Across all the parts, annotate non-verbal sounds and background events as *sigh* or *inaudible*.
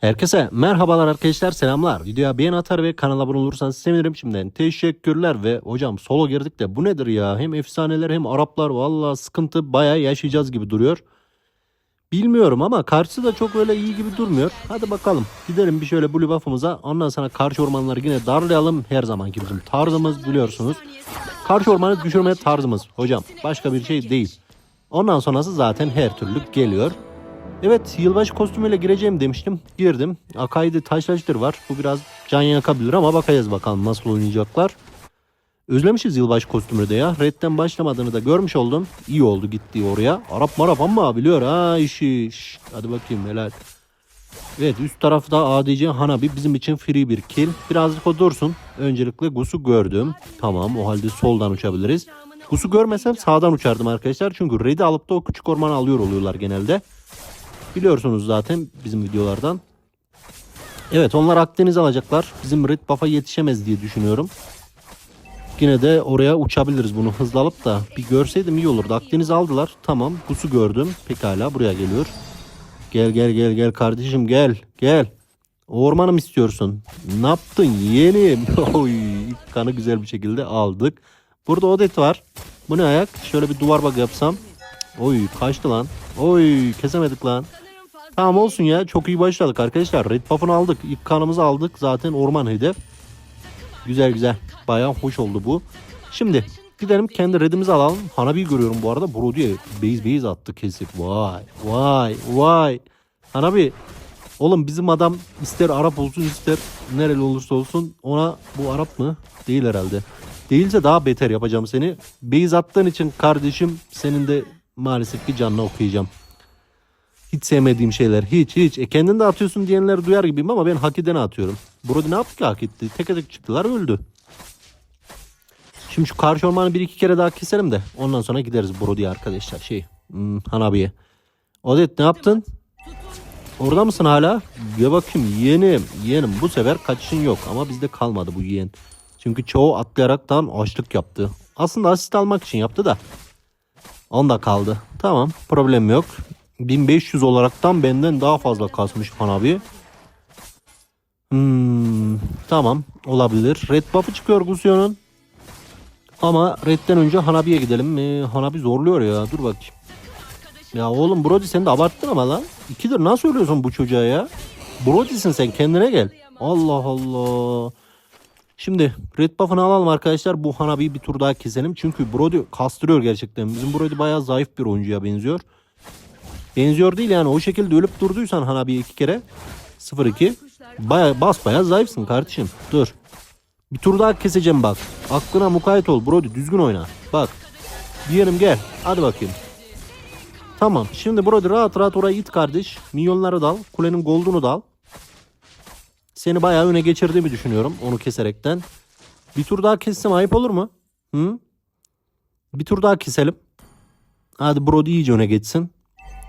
Herkese merhabalar arkadaşlar selamlar. Videoya beğen atar ve kanala abone olursanız sevinirim şimdiden. Teşekkürler ve hocam solo girdik de bu nedir ya? Hem efsaneler hem Araplar valla sıkıntı bayağı yaşayacağız gibi duruyor. Bilmiyorum ama karşısı da çok öyle iyi gibi durmuyor. Hadi bakalım gidelim bir şöyle blue buff'ımıza. Ondan sonra karşı ormanları yine darlayalım. Her zamanki bizim tarzımız biliyorsunuz. Karşı ormanı düşürmeye tarzımız hocam. Başka bir şey değil. Ondan sonrası zaten her türlü geliyor. Evet yılbaşı kostümüyle gireceğim demiştim. Girdim. Akai'de taşlaştır var. Bu biraz can yakabilir ama bakacağız bakalım nasıl oynayacaklar. Özlemişiz yılbaşı kostümü de ya. Red'den başlamadığını da görmüş oldum. İyi oldu gitti oraya. Arap marap ama biliyor ha işi. Hadi bakayım helal. Evet üst tarafta ADC Hanabi bizim için free bir kill. Birazcık o dursun. Öncelikle Gus'u gördüm. Tamam o halde soldan uçabiliriz. Gus'u görmesem sağdan uçardım arkadaşlar. Çünkü Red'i alıp da o küçük ormanı alıyor oluyorlar genelde. Biliyorsunuz zaten bizim videolardan. Evet onlar Akdeniz alacaklar. Bizim Red Buff'a yetişemez diye düşünüyorum. Yine de oraya uçabiliriz bunu hızlı alıp da. Bir görseydim iyi olurdu. Akdeniz aldılar. Tamam. Gus'u gördüm. Pekala buraya geliyor. Gel gel gel gel kardeşim gel. Gel. Ormanı mı istiyorsun? Ne yaptın yeğenim? *laughs* Oy, kanı güzel bir şekilde aldık. Burada Odet var. Bu ne ayak? Şöyle bir duvar bak yapsam. Oy kaçtı lan. Oy kesemedik lan. Tamam olsun ya. Çok iyi başladık arkadaşlar. Red buff'ını aldık. İlk kanımızı aldık. Zaten orman hedef. Güzel güzel. Bayağı hoş oldu bu. Şimdi gidelim kendi redimizi alalım. Hanabi'yi görüyorum bu arada. Brody'ye base base attı kesip. Vay vay vay. Hanabi oğlum bizim adam ister Arap olsun ister nereli olursa olsun ona bu Arap mı? Değil herhalde. Değilse daha beter yapacağım seni. Base attığın için kardeşim senin de maalesef ki canını okuyacağım. Hiç sevmediğim şeyler. Hiç hiç. E kendin de atıyorsun diyenleri duyar gibiyim ama ben hak edene atıyorum. Brody ne yaptı ki hak etti? Tek tek çıktılar öldü. Şimdi şu karşı ormanı bir iki kere daha keselim de ondan sonra gideriz Brody'ye arkadaşlar. Şey hmm, Hanabi'ye. Odet ne yaptın? Orada mısın hala? Gel bakayım yeğenim. Yeğenim bu sefer kaçışın yok ama bizde kalmadı bu yeğen. Çünkü çoğu atlayaraktan açlık yaptı. Aslında asist almak için yaptı da. Onda kaldı. Tamam problem yok. 1500 olaraktan benden daha fazla kasmış Hanabi. Hmm, tamam olabilir. Red buff'ı çıkıyor Gusion'un. Ama Red'den önce Hanabi'ye gidelim. Ee, Hanabi zorluyor ya. Dur bakayım. Ya oğlum Brody sen de abarttın ama lan. İkidir nasıl ölüyorsun bu çocuğa ya? Brody'sin sen kendine gel. Allah Allah. Şimdi red buff'ını alalım arkadaşlar. Bu Hanabi'yi bir tur daha keselim. Çünkü Brody kastırıyor gerçekten. Bizim Brody bayağı zayıf bir oyuncuya benziyor. Benziyor değil yani o şekilde ölüp durduysan Hanabi'ye iki kere 0-2 baya, bas baya zayıfsın kardeşim. Dur. Bir tur daha keseceğim bak. Aklına mukayyet ol Brody düzgün oyna. Bak. Diyelim gel. Hadi bakayım. Tamam. Şimdi Brody rahat rahat oraya it kardeş. Milyonları dal. Kulenin goldunu dal. Seni bayağı öne geçirdiğimi düşünüyorum. Onu keserekten. Bir tur daha kessem ayıp olur mu? Hı? Bir tur daha keselim. Hadi Brody iyice öne geçsin.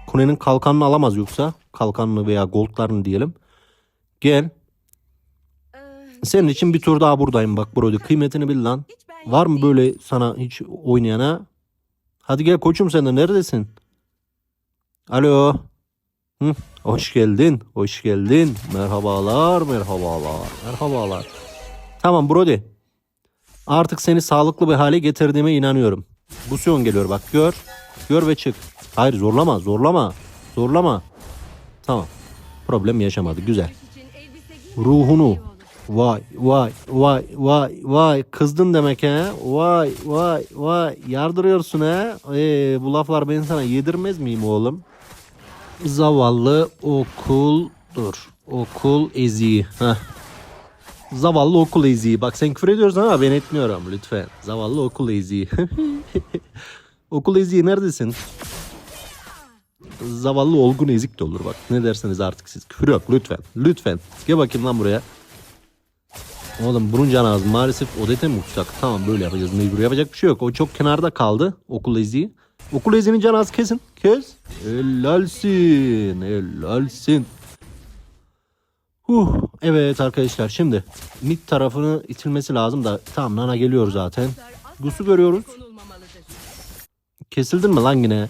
Kulenin kalkanını alamaz yoksa. Kalkanını veya goldlarını diyelim. Gel. Senin için bir tur daha buradayım bak Brody. Kıymetini bil lan. Var mı böyle sana hiç oynayana? Hadi gel koçum sen de neredesin? Alo. Hı, hoş geldin. Hoş geldin. Merhabalar, merhabalar, merhabalar. Tamam Brody. Artık seni sağlıklı bir hale getirdiğime inanıyorum. Busyon geliyor bak gör. Gör ve çık. Hayır zorlama zorlama. Zorlama. Tamam. Problem yaşamadı. Güzel. Ruhunu. Vay vay vay vay vay kızdın demek he. Vay vay vay yardırıyorsun he. Ee, bu laflar ben sana yedirmez miyim oğlum? Zavallı okul dur. Okul eziği. Heh. Zavallı okul eziği. Bak sen küfür ediyorsun ama ben etmiyorum lütfen. Zavallı okul eziği. *laughs* okul eziği neredesin? Zavallı olgun ezik de olur bak. Ne derseniz artık siz. Küfür yok lütfen. Lütfen. Gel bakayım lan buraya. Oğlum burun can ağzı maalesef odete mi uçacak? Tamam böyle yapacağız mecbur yapacak bir şey yok. O çok kenarda kaldı okul eziği. Okul eziğinin can ağzı kesin. Kes. Helalsin. Helalsin. Huh. Evet arkadaşlar şimdi mid tarafını itilmesi lazım da tamam Nana geliyor zaten. Gus'u görüyoruz. Kesildin mi lan yine?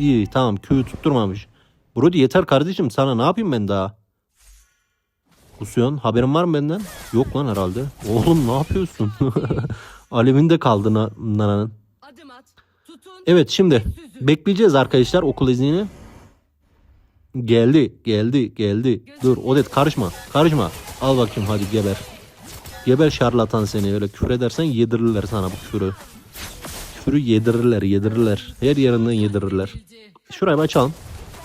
İyi tamam Q'yu tutturmamış. Brody yeter kardeşim sana ne yapayım ben daha? Kusuyorsun. Haberin var mı benden? Yok lan herhalde. Oğlum ne yapıyorsun? *laughs* Alevinde kaldı na- nananın. Evet şimdi bekleyeceğiz arkadaşlar okul iznini. Geldi, geldi, geldi. Dur Odet karışma, karışma. Al bakayım hadi geber. Geber şarlatan seni öyle küfür edersen yedirirler sana bu küfürü. Küfürü yedirirler, yedirirler. Her yerinden yedirirler. Şurayı açalım.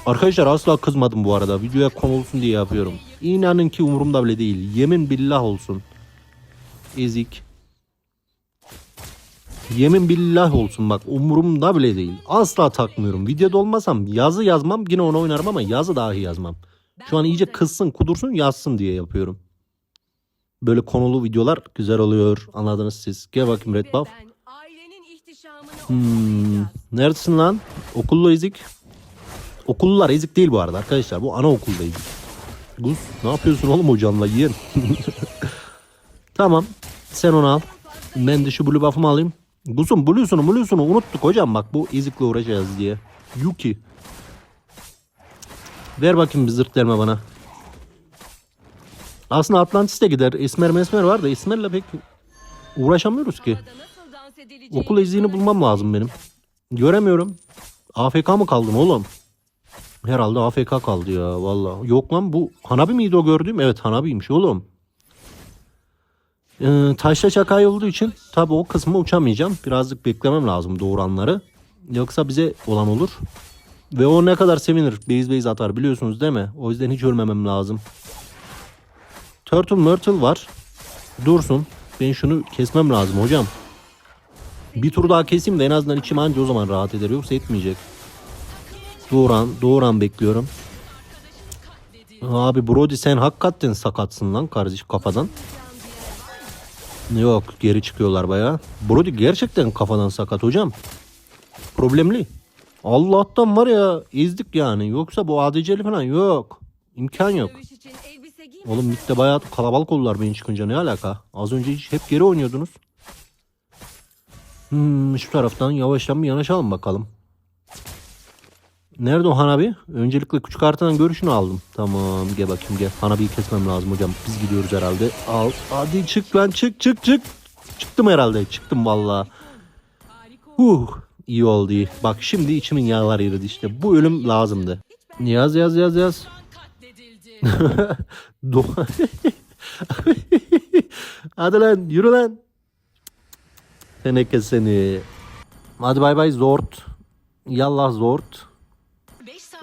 Arkadaşlar asla kızmadım bu arada. Videoya konu olsun diye yapıyorum. İnanın ki umurumda bile değil. Yemin billah olsun. Ezik. Yemin billah olsun bak umurumda bile değil. Asla takmıyorum. Videoda olmasam yazı yazmam yine ona oynarım ama yazı dahi yazmam. Şu an iyice kızsın kudursun yazsın diye yapıyorum. Böyle konulu videolar güzel oluyor. Anladınız siz. Gel bakayım Red Buff. Hmm, neredesin lan? Okullu ezik. Okullular ezik değil bu arada arkadaşlar. Bu anaokulda ezik. Gus ne yapıyorsun oğlum hocanla yiyen? *laughs* tamam. Sen onu al. Ben de şu blue buff'ımı alayım. Gus'un blue'sunu blue'sunu unuttuk hocam bak bu ezikle uğraşacağız diye. Yuki. Ver bakayım bir zırt derme bana. Aslında Atlantis'te gider. Esmer mesmer var da Esmer'le pek uğraşamıyoruz ki. Okul izini sana bulmam lazım benim. Göremiyorum. AFK mı kaldım oğlum? Herhalde AFK kaldı ya valla. Yok lan bu Hanabi miydi o gördüğüm? Evet Hanabi'ymiş oğlum. Ee, taşla çakay olduğu için tabi o kısmı uçamayacağım. Birazcık beklemem lazım doğuranları. Yoksa bize olan olur. Ve o ne kadar sevinir. Base base atar biliyorsunuz değil mi? O yüzden hiç ölmemem lazım. Turtle Myrtle var. Dursun. Ben şunu kesmem lazım hocam. Bir tur daha keseyim de en azından içim anca o zaman rahat eder. Yoksa etmeyecek. Doğuran, Doğuran bekliyorum. Abi Brody sen hakikaten sakatsın lan kardeş kafadan. Yok geri çıkıyorlar baya. Brody gerçekten kafadan sakat hocam. Problemli. Allah'tan var ya ezdik yani. Yoksa bu ADC'li falan yok. İmkan yok. Oğlum midde bayağı kalabalık oldular ben çıkınca ne alaka? Az önce hiç hep geri oynuyordunuz. Hmm, şu taraftan yavaştan bir yanaşalım bakalım. Nerede o Hanabi? Öncelikle küçük haritadan görüşünü aldım. Tamam gel bakayım gel. Hanabi'yi kesmem lazım hocam. Biz gidiyoruz herhalde. Al. Hadi çık lan çık çık çık. Çıktım herhalde. Çıktım valla. Huh. iyi oldu. Bak şimdi içimin yağlar eridi işte. Bu ölüm lazımdı. Yaz yaz yaz yaz. *laughs* *laughs* Hadi lan yürü lan. Teneke seni. Hadi bay bay Zort. Yallah Zort.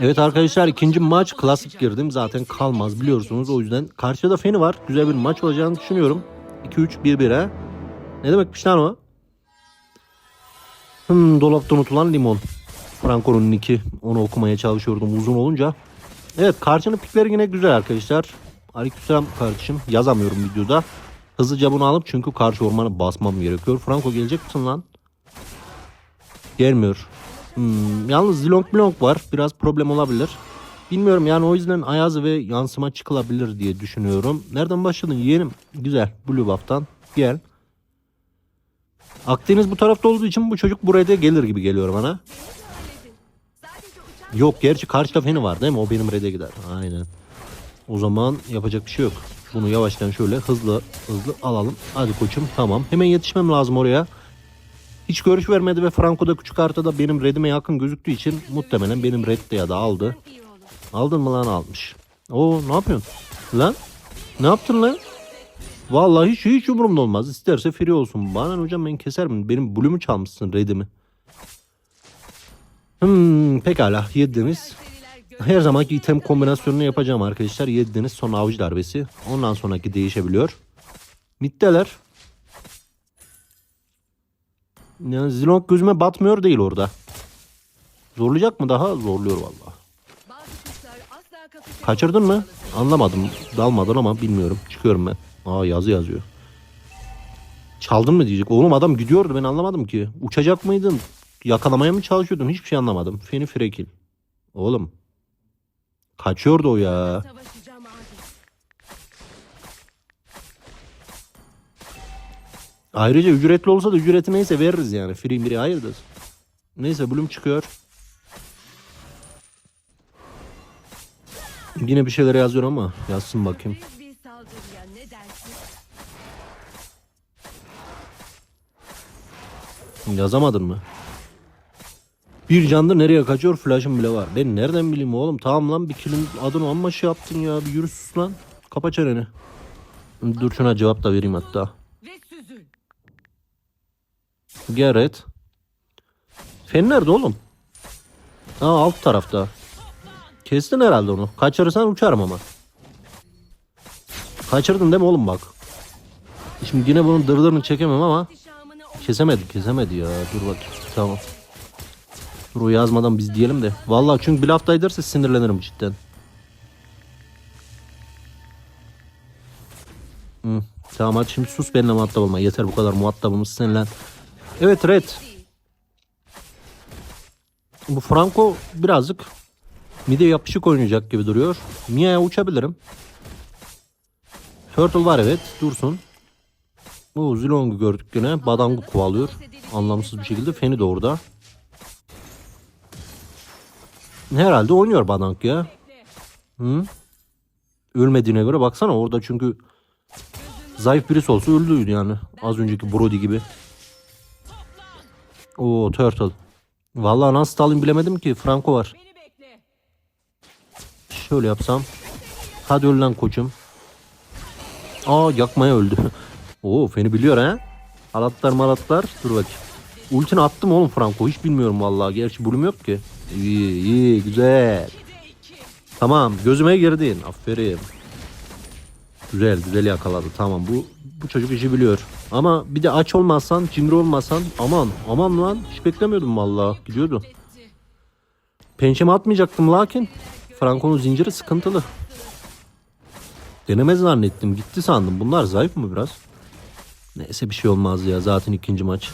Evet arkadaşlar ikinci maç klasik girdim. Zaten kalmaz biliyorsunuz. O yüzden karşıda Feni var. Güzel bir maç olacağını düşünüyorum. 2-3-1-1 ha. Ne demekmiş lan o? Hmm, dolapta unutulan limon. Franco'nun nicki. Onu okumaya çalışıyordum uzun olunca. Evet karşının pikleri yine güzel arkadaşlar. Aleykümselam kardeşim. Yazamıyorum videoda. Hızlıca bunu alıp çünkü karşı ormanı basmam gerekiyor. Franco gelecek misin lan? Gelmiyor. Hmm, yalnız Zilong Blong var. Biraz problem olabilir. Bilmiyorum yani o yüzden Ayaz ve yansıma çıkılabilir diye düşünüyorum. Nereden başladın yeğenim? Güzel. Blue Buff'tan. Gel. Akdeniz bu tarafta olduğu için bu çocuk buraya da gelir gibi geliyor bana. Yok gerçi karşıda feni var değil mi? O benim rede gider. Aynen. O zaman yapacak bir şey yok. Bunu yavaştan şöyle hızlı hızlı alalım. Hadi koçum tamam. Hemen yetişmem lazım oraya. Hiç görüş vermedi ve Franco da küçük haritada benim redime yakın gözüktüğü için muhtemelen benim red de ya da aldı. Aldın mı lan almış. Oo ne yapıyorsun? Lan ne yaptın lan? Vallahi hiç hiç umurumda olmaz. İsterse free olsun. Bana hocam ben keserim. Benim blue'mu çalmışsın redimi. Hmm, pekala yediniz. Her zamanki item kombinasyonunu yapacağım arkadaşlar. Yediniz sonra avcı darbesi. Ondan sonraki değişebiliyor. Middeler. Yani Zilong gözüme batmıyor değil orada. Zorlayacak mı daha? Zorluyor kapışamaz. Kaçırdın mı? Anlamadım. Dalmadın ama bilmiyorum. Çıkıyorum ben. Aa yazı yazıyor. Çaldın mı diyecek. Oğlum adam gidiyordu ben anlamadım ki. Uçacak mıydın? Yakalamaya mı çalışıyordun? Hiçbir şey anlamadım. Feni frekil. Oğlum. Kaçıyordu o ya. Ayrıca ücretli olsa da ücreti neyse veririz yani. Free miri hayırdır. Neyse Bloom çıkıyor. Yine bir şeyler yazıyor ama yazsın bakayım. Yazamadın mı? Bir candır nereye kaçıyor flash'ım bile var. Ben nereden bileyim oğlum? Tamam lan bir kilin adını amma şey yaptın ya. Bir yürü sus lan. Kapa çeneni. Dur şuna cevap da vereyim hatta. Gerrit. Fen nerede oğlum? Aa alt tarafta. Kestin herhalde onu. Kaçırırsan uçarım ama. Kaçırdın değil mi oğlum bak. Şimdi yine bunun dırdırını çekemem ama kesemedi kesemedi ya. Dur bak tamam. Dur yazmadan biz diyelim de. Vallahi çünkü bir hafta ederse sinirlenirim cidden. Hı, tamam hadi şimdi sus benimle muhatap olma. Yeter bu kadar muhatabımız seninle. Evet Red. Bu Franco birazcık mide yapışık oynayacak gibi duruyor. Mia'ya uçabilirim. Turtle var evet dursun. Bu Zilong'u gördük yine. Badang'ı kovalıyor. Anlamsız bir şekilde. Feni de orada. Herhalde oynuyor Badang ya. Hı? Ölmediğine göre baksana orada çünkü zayıf birisi olsa öldüydü yani. Az önceki Brody gibi. Oo Turtle. Vallahi nasıl alayım bilemedim ki. Franco var. Şöyle yapsam. Hadi öl lan koçum. Aa yakmaya öldü. *laughs* Oo feni biliyor ha. Halatlar malatlar. Dur bakayım. Ultini attım oğlum Franco. Hiç bilmiyorum vallahi. Gerçi bulum yok ki. İyi iyi güzel. Tamam gözüme girdin. Aferin. Güzel güzel yakaladı. Tamam bu bu çocuk işi biliyor. Ama bir de aç olmazsan, cimri olmasan aman aman lan hiç beklemiyordum vallahi. Gidiyordu. Pençeme atmayacaktım lakin Franco'nun zinciri sıkıntılı. Denemez zannettim. Gitti sandım. Bunlar zayıf mı biraz? Neyse bir şey olmaz ya. Zaten ikinci maç.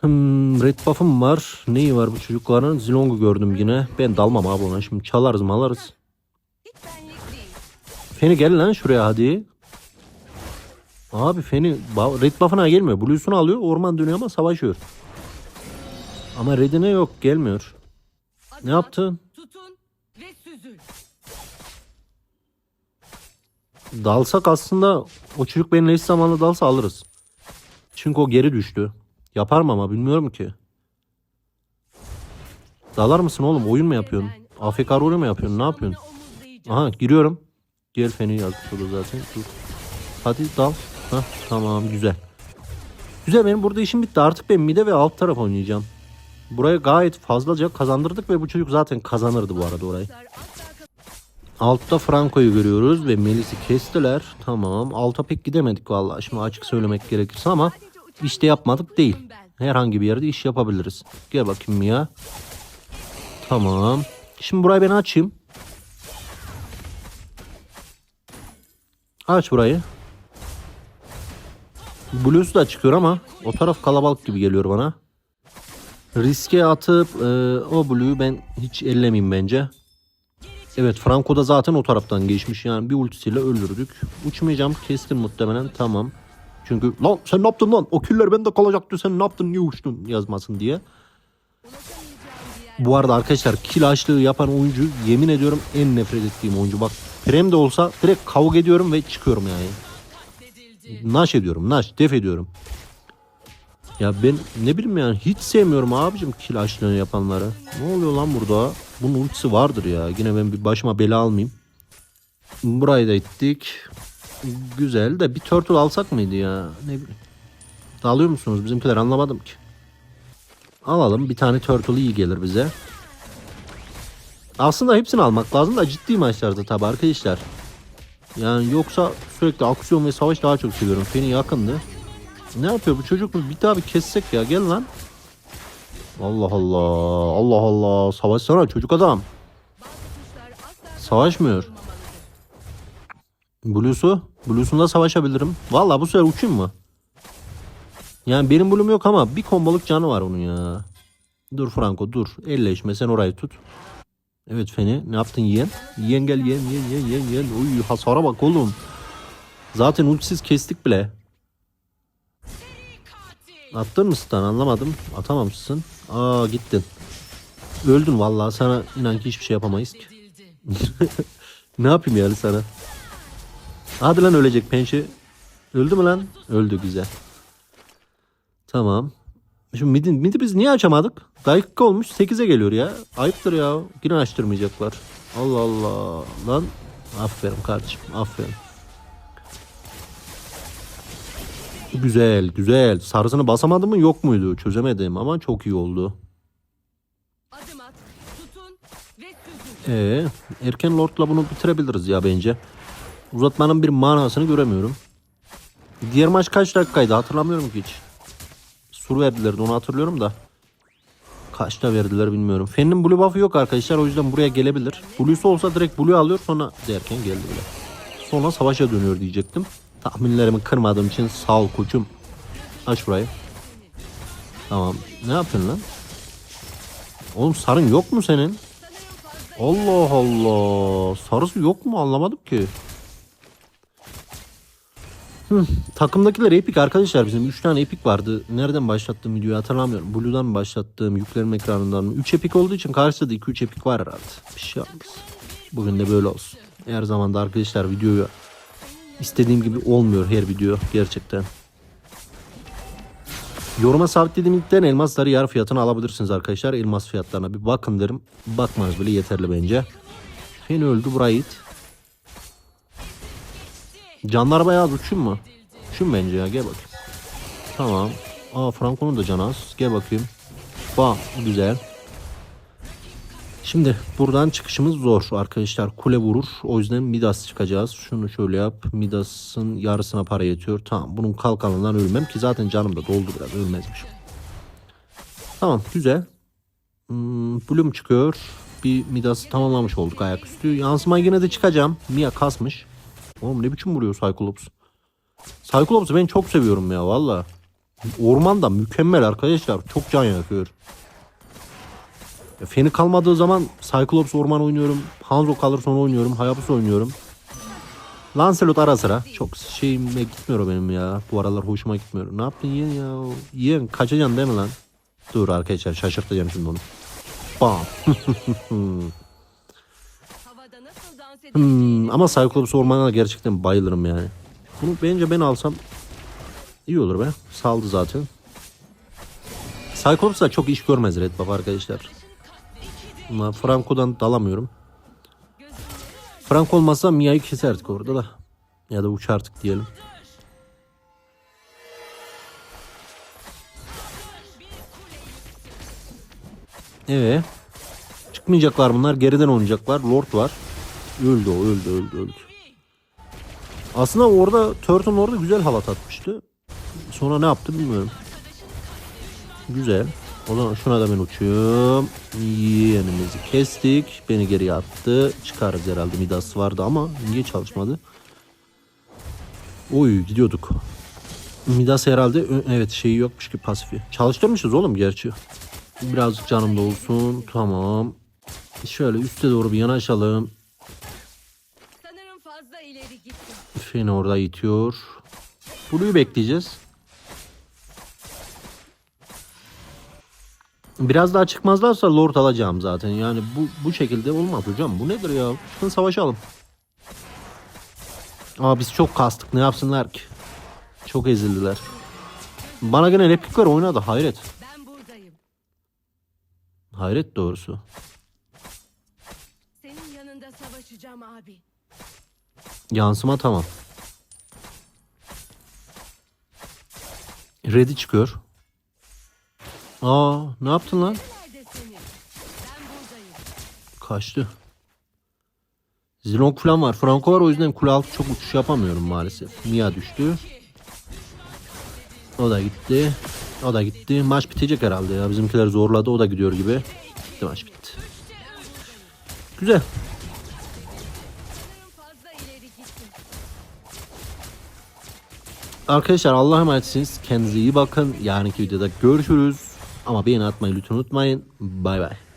Hmm, red buff'ım var. Neyi var bu çocukların? Zilong'u gördüm yine. Ben dalmam abi ona. Şimdi çalarız malarız. Feni gel lan şuraya hadi. Abi Feni red buff'ına gelmiyor. Blue'sunu alıyor. Orman dönüyor ama savaşıyor. Ama redine yok. Gelmiyor. Ne yaptın? Dalsak aslında o çocuk benimle eş zamanlı dalsa alırız. Çünkü o geri düştü. Yapar mı ama bilmiyorum ki. Dalar mısın oğlum? Oyun mu yapıyorsun? AFK rolü mü yapıyorsun? Ne yapıyorsun? Aha giriyorum. Gel Feni yazmış olur zaten. Dur. Hadi dal. Hah, tamam güzel. Güzel benim burada işim bitti. Artık ben mide ve alt taraf oynayacağım. Buraya gayet fazlaca kazandırdık ve bu çocuk zaten kazanırdı bu arada orayı. Altta Franco'yu görüyoruz ve Melis'i kestiler. Tamam. Alta pek gidemedik vallahi. Şimdi açık söylemek gerekirse ama işte yapmadık değil. Herhangi bir yerde iş yapabiliriz. Gel bakayım ya. Tamam. Şimdi burayı ben açayım. Aç burayı. Blues da çıkıyor ama o taraf kalabalık gibi geliyor bana. Riske atıp e, o Blue'yu ben hiç ellemeyeyim bence. Evet Franco da zaten o taraftan geçmiş yani bir ultisiyle öldürdük. Uçmayacağım kestim muhtemelen tamam. Çünkü lan sen ne yaptın lan o küller bende kalacaktı sen ne yaptın niye uçtun yazmasın diye. Bu arada arkadaşlar kill açlığı yapan oyuncu yemin ediyorum en nefret ettiğim oyuncu. Bak Prem de olsa direkt kavga ediyorum ve çıkıyorum yani. Naş ediyorum naş def ediyorum. Ya ben ne bileyim yani hiç sevmiyorum abicim kill açlığını yapanları. Ne oluyor lan burada? Bunun ultisi vardır ya. Yine ben bir başıma bela almayayım. Burayı da ettik. Güzel de bir turtle alsak mıydı ya? Ne. Dalıyor musunuz? Bizimkiler anlamadım ki. Alalım. Bir tane turtle iyi gelir bize. Aslında hepsini almak lazım da ciddi maçlarda tabi arkadaşlar. Yani yoksa sürekli aksiyon ve savaş daha çok seviyorum. Feni yakındı. Ne yapıyor bu çocuk mu? Bir daha bir kessek ya. Gel lan. Allah Allah. Allah Allah. Savaşsana çocuk adam. Savaşmıyor. Blues'u. Blues'unda savaşabilirim. Valla bu sefer uçayım mı? Yani benim Blue'um yok ama bir komboluk canı var onun ya. Dur Franco dur. Elleşme sen orayı tut. Evet Feni ne yaptın yeğen? Yeğen gel yeğen yeğen yeğen yeğen yeğen. Uy hasara bak oğlum. Zaten ultisiz kestik bile. Attın mı stun anlamadım. Atamamışsın. Aa gittin. Öldün vallahi sana inan ki hiçbir şey yapamayız ki. *laughs* ne yapayım yani sana? Hadi lan ölecek pençe. Öldü mü lan? Öldü güzel. Tamam. Şimdi midi, midi biz niye açamadık? Dakika olmuş 8'e geliyor ya. Ayıptır ya. Yine açtırmayacaklar. Allah Allah. Lan aferin kardeşim aferin. Güzel güzel. Sarısını basamadım mı yok muydu? Çözemedim ama çok iyi oldu. Adım at. Tutun ve. Ee, erken lordla bunu bitirebiliriz ya bence. Uzatmanın bir manasını göremiyorum. Diğer maç kaç dakikaydı hatırlamıyorum ki hiç. Sur verdilerdi onu hatırlıyorum da. Kaçta verdiler bilmiyorum. Fen'in blue buff'ı yok arkadaşlar o yüzden buraya gelebilir. Blue'su olsa direkt blue alıyor sonra derken geldi bile. Sonra savaşa dönüyor diyecektim. Tahminlerimi kırmadığım için sağ ol koçum. Aç burayı. Tamam. Ne yapıyorsun lan? Oğlum sarın yok mu senin? Allah Allah. Sarısı yok mu anlamadım ki. Hı, takımdakiler epik arkadaşlar bizim 3 tane epik vardı. Nereden başlattığım videoyu hatırlamıyorum. Blue'dan mı başlattığım, yüklenme ekranından mı? 3 epik olduğu için karşıda da 2-3 epik var herhalde. Bir şey olmaz. Bugün de böyle olsun. Her zaman da arkadaşlar videoyu istediğim gibi olmuyor her video gerçekten. Yoruma sabitlediğim linkten elmasları yarı fiyatına alabilirsiniz arkadaşlar. Elmas fiyatlarına bir bakın derim. Bakmanız bile yeterli bence. Fen öldü it. Canlar bayağı az uçun mu? Uçun bence ya gel bakayım. Tamam. Aa Franco'nun da canı az. Gel bakayım. Bam güzel. Şimdi buradan çıkışımız zor arkadaşlar. Kule vurur. O yüzden Midas çıkacağız. Şunu şöyle yap. Midas'ın yarısına para yetiyor. Tamam bunun kalkanından ölmem ki zaten canım da doldu biraz ölmezmiş. Tamam güzel. Hmm, Bloom çıkıyor. Bir Midas'ı tamamlamış olduk ayaküstü. Yansıma yine de çıkacağım. Mia kasmış. Oğlum ne biçim vuruyor Cyclops? Cyclops'u ben çok seviyorum ya valla. Ormanda mükemmel arkadaşlar. Çok can yakıyor. Ya, Feni kalmadığı zaman Cyclops orman oynuyorum. Hanzo kalır sonra oynuyorum. Hayabusa oynuyorum. Lancelot ara sıra. Çok şeyime gitmiyor benim ya. Bu aralar hoşuma gitmiyor. Ne yaptın yeğen ya? Yeğen kaçacaksın değil mi lan? Dur arkadaşlar şaşırtacağım şimdi onu. Bam. *laughs* Hmm, ama Cyclops ormanına gerçekten bayılırım yani. Bunu bence ben alsam iyi olur be. Saldı zaten. Cyclops da çok iş görmez Red Buff arkadaşlar. Ama Franco'dan dalamıyorum. Franco olmazsa Mia'yı keserdik orada da. Ya da uçardık diyelim. Evet. Çıkmayacaklar bunlar. Geriden oynayacaklar. Lord var. Öldü o öldü öldü öldü. Aslında orada Turton orada güzel halat atmıştı. Sonra ne yaptı bilmiyorum. Güzel. O zaman şuna da ben uçuyorum. Yeğenimizi kestik. Beni geriye attı. Çıkarız herhalde. Midas vardı ama niye çalışmadı? Oy gidiyorduk. Midas herhalde evet şeyi yokmuş ki pasifi. Çalıştırmışız oğlum gerçi. Birazcık canım da olsun. Tamam. Şöyle üste doğru bir yanaşalım. Feni orada itiyor. Blue'yu bekleyeceğiz. Biraz daha çıkmazlarsa Lord alacağım zaten. Yani bu bu şekilde olmaz hocam. Bu nedir ya? Çıkın savaşalım. Aa biz çok kastık. Ne yapsınlar ki? Çok ezildiler. Bana gene replikler oynadı. Hayret. Hayret doğrusu. Senin yanında savaşacağım abi. Yansıma tamam. Ready çıkıyor. Aa ne yaptın lan? Kaçtı. Zilong falan var. Franco var o yüzden kule altı çok uçuş yapamıyorum maalesef. Mia düştü. O da gitti. O da gitti. Maç bitecek herhalde ya. Bizimkiler zorladı. O da gidiyor gibi. Bitti maç bitti. Güzel. Arkadaşlar Allah'a emanetsiniz. Kendinize iyi bakın. Yarınki videoda görüşürüz. Ama beğeni atmayı lütfen unutmayın. Bay bay.